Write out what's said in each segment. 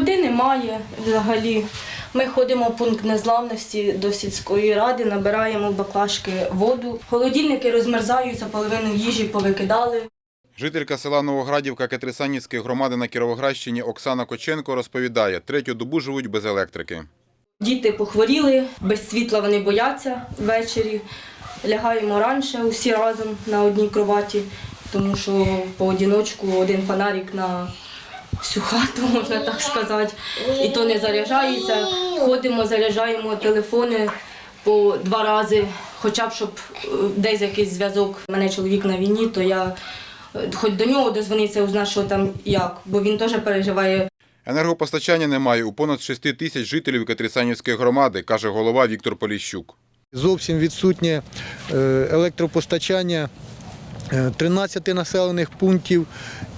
Води немає взагалі. Ми ходимо в пункт незламності до сільської ради, набираємо в баклажки воду. Холодильники розмерзаються, половину їжі повикидали. Жителька села Новоградівка Катрисанівської громади на Кіровоградщині Оксана Коченко розповідає, третю добу живуть без електрики. Діти похворіли, без світла вони бояться ввечері. Лягаємо раніше усі разом на одній кроваті, тому що поодіночку один фонарик на всю хату, можна так сказати. І то не заряджається. Ходимо, заряджаємо телефони по два рази, хоча б щоб е, десь якийсь зв'язок. У мене чоловік на війні, то я е, хоч до нього дозвонитися, узнати, що там як, бо він теж переживає Енергопостачання немає у понад 6 тисяч жителів Катрисанівської громади, каже голова Віктор Поліщук. Зовсім відсутнє е, електропостачання е, 13 населених пунктів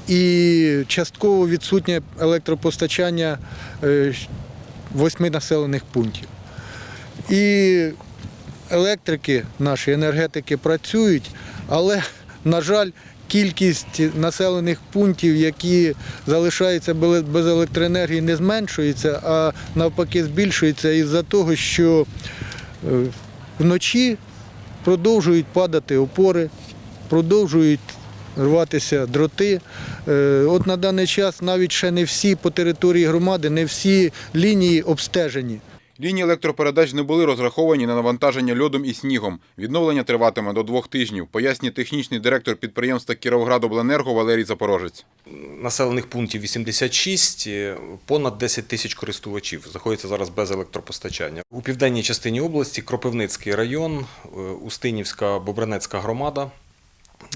і частково відсутнє електропостачання 8 населених пунктів. І електрики, наші енергетики працюють, але, на жаль, кількість населених пунктів, які залишаються без електроенергії, не зменшується, а навпаки збільшується із-за того, що е, вночі продовжують падати опори, продовжують рватися дроти. Е, От на даний час навіть ще не всі по території громади, не всі лінії обстежені. Лінії електропередач не були розраховані на навантаження льодом і снігом. Відновлення триватиме до двох тижнів, пояснює технічний директор підприємства Кіровоградобленерго Валерій Запорожець. населених пунктів 86, е, понад 10 тисяч користувачів знаходяться зараз без електропостачання. У південній частині області Кропивницький район, е, Устинівська Бобранецька громада.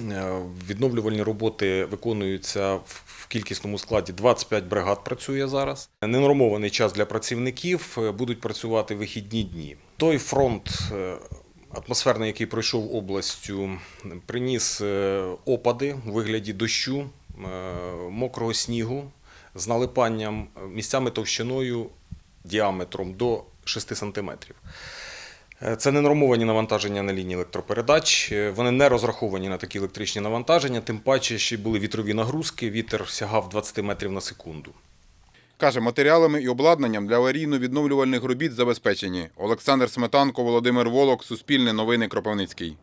Е, Відновлювальні роботи виконуються в кількісному складі 25 бригад працює зараз. Ненормований час для працівників е, будуть працювати вихідні дні. Той фронт е, атмосферний, який пройшов областю, приніс опади у вигляді дощу, мокрого снігу з налипанням місцями товщиною діаметром до 6 сантиметрів. Е, Це ненормовані навантаження на лінії електропередач. Е, Вони не розраховані на такі електричні навантаження, тим паче що були вітрові нагрузки, вітер сягав 20 метрів на секунду. Каже, матеріалами і обладнанням для аварійно-відновлювальних робіт забезпечені. Олександр Сметанко, Володимир Волок, Суспільне новини Кропивницький.